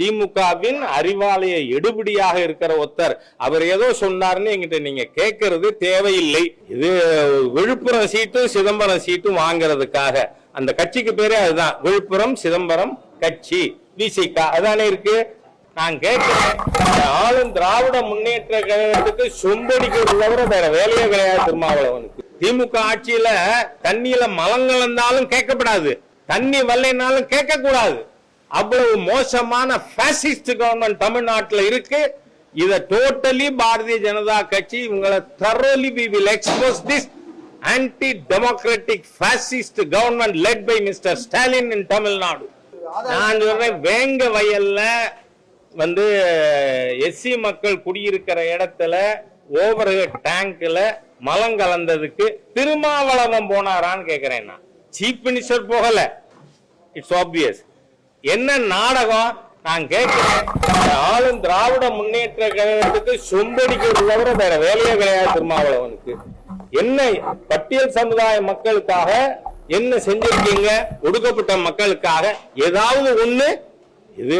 திமுகவின் அறிவாலய எடுபடியாக இருக்கிற ஒருத்தர். அவர் ஏதோ சொன்னார்னு எங்கிட்ட நீங்க கேட்கறது தேவையில்லை. இது விழுப்புரம் சீட்டும் சிதம்பரம் சீட்டும் வாங்குறதுக்காக. அந்த கட்சிக்கு பேரே அதுதான். விழுப்புரம் சிதம்பரம் கட்சி விசிகா அதானே இருக்கு? நான் கேட்கிறேன். ஆளும் திராவிட முன்னேற்ற கழகத்துக்கு சொம்படிக்கிறது தவிர வேற வேலையே கிடையாது திருமாவளவனுக்கு. திமுக ஆட்சியில தண்ணியில மலங்கலந்தாலும் கேட்கப்படாது. தண்ணி வரலைனாலும் கேட்க கூடாது அவ்வளவு மோசமான பாசிஸ்ட் கவர்மெண்ட் தமிழ்நாட்டில் இருக்கு. இதை டோட்டலி பாரதிய ஜனதா கட்சி உங்களை தரோலி we will expose this anti democratic fascist government led by mister Stalin in Tamil Nadu நான் சொல்றேன் வேங்க வயல்ல வந்து எஸ்சி மக்கள் குடியிருக்கிற இடத்துல ஓவர் டேங்க்ல மலம் கலந்ததுக்கு திருமாவளவன் போனாரான்னு கேக்குறேன் நான். சீஃப் மினிஸ்டர் போகல. இட்ஸ் ஆப்வியஸ் என்ன நாடகம்? நான் கேட்கிறேன். ஆளும் திராவிட முன்னேற்ற கழகத்துக்கு சொம்படிக்கிறது தவிர வேற வேலையே கிடையாது திருமாவளவனுக்கு. என்ன பட்டியல் சமுதாய மக்களுக்காக என்ன செஞ்சிருக்கீங்க? ஒடுக்கப்பட்ட மக்களுக்காக ஏதாவது ஒண்ணு? இது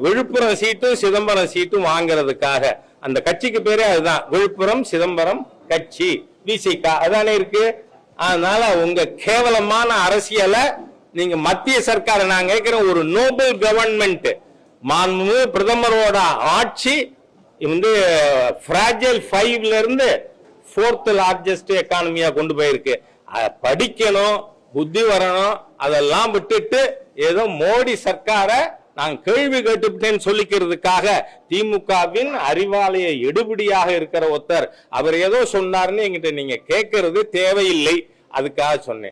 விழுப்புரம் சீட்டும் சிதம்பரம் சீட்டும் வாங்குறதுக்காக. அந்த கட்சிக்கு பேரே அதுதான். விழுப்புரம் சிதம்பரம் கட்சி விசிகா அதானே இருக்கு? அதனால உங்க கேவலமான அரசியலை நீங்க மத்திய சர்க்காரை நான் கேட்கிறேன் ஒரு நோபல் கவர்மெண்ட் மாண்புமிகு பிரதமரோட ஆட்சி வந்து ஃப்ராஜைல் ஃபைவ்ல இருந்து ஃபோர்த் லார்ஜஸ்ட் எக்கானமியா கொண்டு போயிருக்கு. அதை படிக்கணும் புத்தி வரணும் அதெல்லாம் விட்டுட்டு ஏதோ மோடி சர்க்காரை நான் கேள்வி கேட்டுவிட்டேன்னு சொல்லிக்கிறதுக்காக திமுகவின் அறிவாலய எடுபடியாக இருக்கிற ஒருத்தர். அவர் ஏதோ சொன்னார்னு என்கிட்ட நீங்க கேட்கறது தேவையில்லை. அதுக்காக சொன்னேன்.